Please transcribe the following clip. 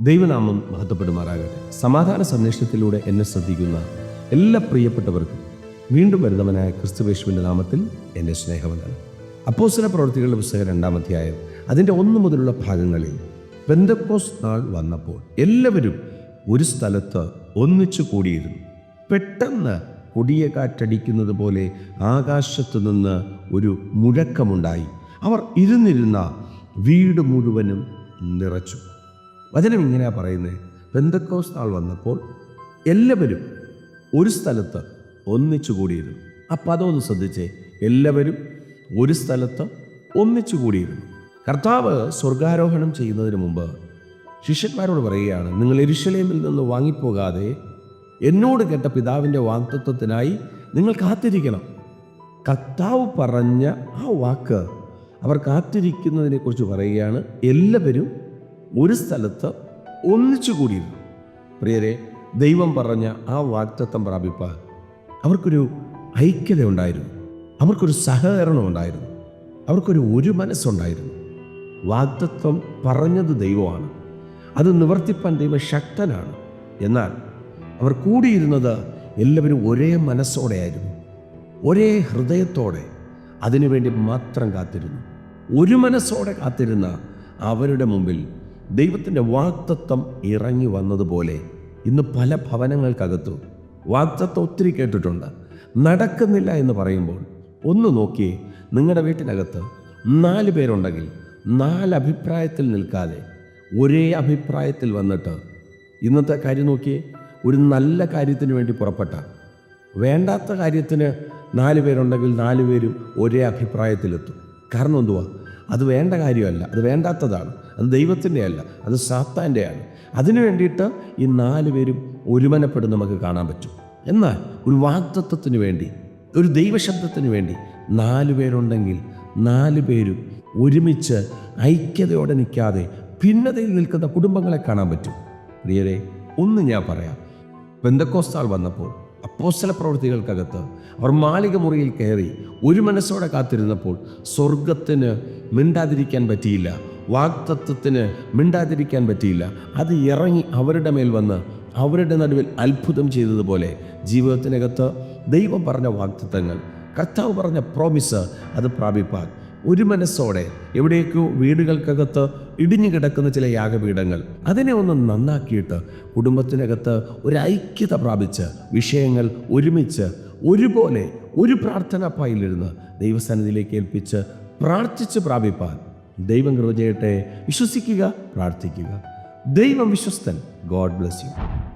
ദൈവനാമം മഹത്വപ്പെടുമാറാകട്ടെ. സമാധാന സന്ദേശത്തിലൂടെ എന്നെ ശ്രദ്ധിക്കുന്ന എല്ലാ പ്രിയപ്പെട്ടവർക്കും വീണ്ടും വരുന്നവനായ ക്രിസ്തുവേശുവിന്റെ നാമത്തിൽ എന്റെ സ്നേഹവനാണ് അപ്പോസ്തല പ്രവർത്തികളുടെ പുസ്തകം രണ്ടാം അധ്യായം അതിന്റെ ഒന്ന് മുതലുള്ള ഭാഗങ്ങളിൽ പെന്തക്കോസ് നാൾ വന്നപ്പോൾ എല്ലാവരും ഒരു സ്ഥലത്ത് ഒന്നിച്ചു കൂടിയിരുന്നു. പെട്ടെന്ന് കൊടിയ കാറ്റടിക്കുന്നത് പോലെ ആകാശത്തു നിന്ന് ഒരു മുഴക്കമുണ്ടായി. അവർ ഇരുന്നിരുന്ന വീട് മുഴുവനും നിറച്ചു. വചനം ഇങ്ങനെയാ പറയുന്നത് പെന്തക്കോസ് നാൾ വന്നപ്പോൾ എല്ലാവരും ഒരു സ്ഥലത്ത് ഒന്നിച്ചു കൂടിയിരുന്നു. പദം ഒന്ന് ശ്രദ്ധിച്ചേ. എല്ലാവരും ഒരു സ്ഥലത്ത് ഒന്നിച്ചു കൂടിയിരുന്നു. കർത്താവ് സ്വർഗാരോഹണം ചെയ്യുന്നതിന് മുമ്പ് ശിഷ്യന്മാരോട് പറയുകയാണ് നിങ്ങൾ എരിശലേമിൽ നിന്ന് വാങ്ങിപ്പോകാതെ എന്നോട് കേട്ട പിതാവിന്റെ വാക്തത്വത്തിനായി നിങ്ങൾ കാത്തിരിക്കണം. കർത്താവ് പറഞ്ഞ ആ വാക്ക് അവർ കാത്തിരിക്കുന്നതിനെക്കുറിച്ച് പറയുകയാണ്. എല്ലാവരും ഒരു സ്ഥലത്ത് ഒന്നിച്ചു കൂടിയിരുന്നു. പ്രിയരെ ദൈവം പറഞ്ഞ ആ വാക്തത്വം പ്രാപിപ്പാൻ അവർക്കൊരു ഐക്യത ഉണ്ടായിരുന്നു അവർക്കൊരു സഹകരണം ഉണ്ടായിരുന്നു അവർക്കൊരു ഒരു മനസ്സുണ്ടായിരുന്നു. വാഗ്ദത്വം പറഞ്ഞത് ദൈവമാണ്. അത് നിവർത്തിപ്പാൻ ദൈവം ശക്തനാണ് എന്നാൽ അവർ കൂടിയിരുന്നത് എല്ലാവരും ഒരേ മനസ്സോടെയായിരുന്നു. ഒരേ ഹൃദയത്തോടെ അതിനുവേണ്ടി മാത്രം കാത്തിരുന്നു. ഒരു മനസ്സോടെ കാത്തിരുന്ന അവരുടെ മുമ്പിൽ ദൈവത്തിന്റെ വാക്തത്വം ഇറങ്ങി വന്നതുപോലെ ഇന്ന് പല ഭവനങ്ങൾക്കകത്തു വാക്തത്വം ഒത്തിരി കേട്ടിട്ടുണ്ട്. നടക്കുന്നില്ല എന്ന് പറയുമ്പോൾ ഒന്ന് നോക്കിയേ നിങ്ങളുടെ വീട്ടിനകത്ത് നാല് പേരുണ്ടെങ്കിൽ നാല് അഭിപ്രായത്തിൽ നിൽക്കാതെ ഒരേ അഭിപ്രായത്തിൽ വന്നിട്ട് ഇന്നത്തെ കാര്യം നോക്കിയേ ഒരു നല്ല കാര്യത്തിന് വേണ്ടി പുറപ്പെട്ട വേണ്ടാത്ത കാര്യത്തിന് നാല് പേരുണ്ടെങ്കിൽ നാല് പേരും ഒരേ അഭിപ്രായത്തിലെത്തും. കാരണം എന്തുവാ? അത് വേണ്ട കാര്യമല്ല. അത് വേണ്ടാത്തതാണ്. അത് ദൈവത്തിന്റെ അല്ല അത് സാത്താന്റെയാണ്. അതിനു വേണ്ടിയിട്ട് ഈ നാല് പേരും ഒരുമനപ്പെടുന്ന നമുക്ക് കാണാൻ പറ്റും. എന്നാൽ ഒരു വാഗ്ദത്വത്തിന് വേണ്ടി ഒരു ദൈവശബ്ദത്തിന് വേണ്ടി നാല് പേരുണ്ടെങ്കിൽ നാല് പേരും ഒരുമിച്ച് ഐക്യതയോടെ നിൽക്കാതെ ഭിന്നതയിൽ നിൽക്കുന്ന കുടുംബങ്ങളെ കാണാൻ പറ്റും. പ്രിയരെ ഒന്ന് ഞാൻ പറയാം. പെന്തക്കോസ്താൾ വന്നപ്പോൾ അപ്പോസ്തല പ്രവൃത്തികൾക്കകത്ത് അവർ മാളിക മുറിയിൽ കയറി ഒരു മനസ്സോടെ കാത്തിരുന്നപ്പോൾ സ്വർഗത്തിന് മിണ്ടാതിരിക്കാൻ പറ്റിയില്ല വാക്തത്വത്തിന് മിണ്ടാതിരിക്കാൻ പറ്റിയില്ല. അത് ഇറങ്ങി അവരുടെ മേൽ വന്ന് അവരുടെ നടുവിൽ അത്ഭുതം ചെയ്തതുപോലെ ജീവിതത്തിനകത്ത് ദൈവം പറഞ്ഞ വാക്തത്വങ്ങൾ കർത്താവ് പറഞ്ഞ പ്രോമിസ് അത് പ്രാപിപ്പാൻ ഒരു മനസ്സോടെ എവിടേക്കോ വീടുകൾക്കകത്ത് ഇടിഞ്ഞു കിടക്കുന്ന ചില യാഗപീഠങ്ങൾ. അതിനെ ഒന്ന് നന്നാക്കിയിട്ട് കുടുംബത്തിനകത്ത് ഒരു ഐക്യത പ്രാപിച്ച് വിഷയങ്ങൾ ഒരുമിച്ച് ഒരുപോലെ ഒരു പ്രാർത്ഥന പായിലിരുന്ന് ദൈവസന്നിധിയിലേക്ക് ഏൽപ്പിച്ച് പ്രാർത്ഥിച്ച് പ്രാപിപ്പാൻ. ദൈവം കൃപ ചെയ്യട്ടെ. വിശ്വസിക്കുക പ്രാർത്ഥിക്കുക. ദൈവം വിശ്വസ്തൻ. God bless you.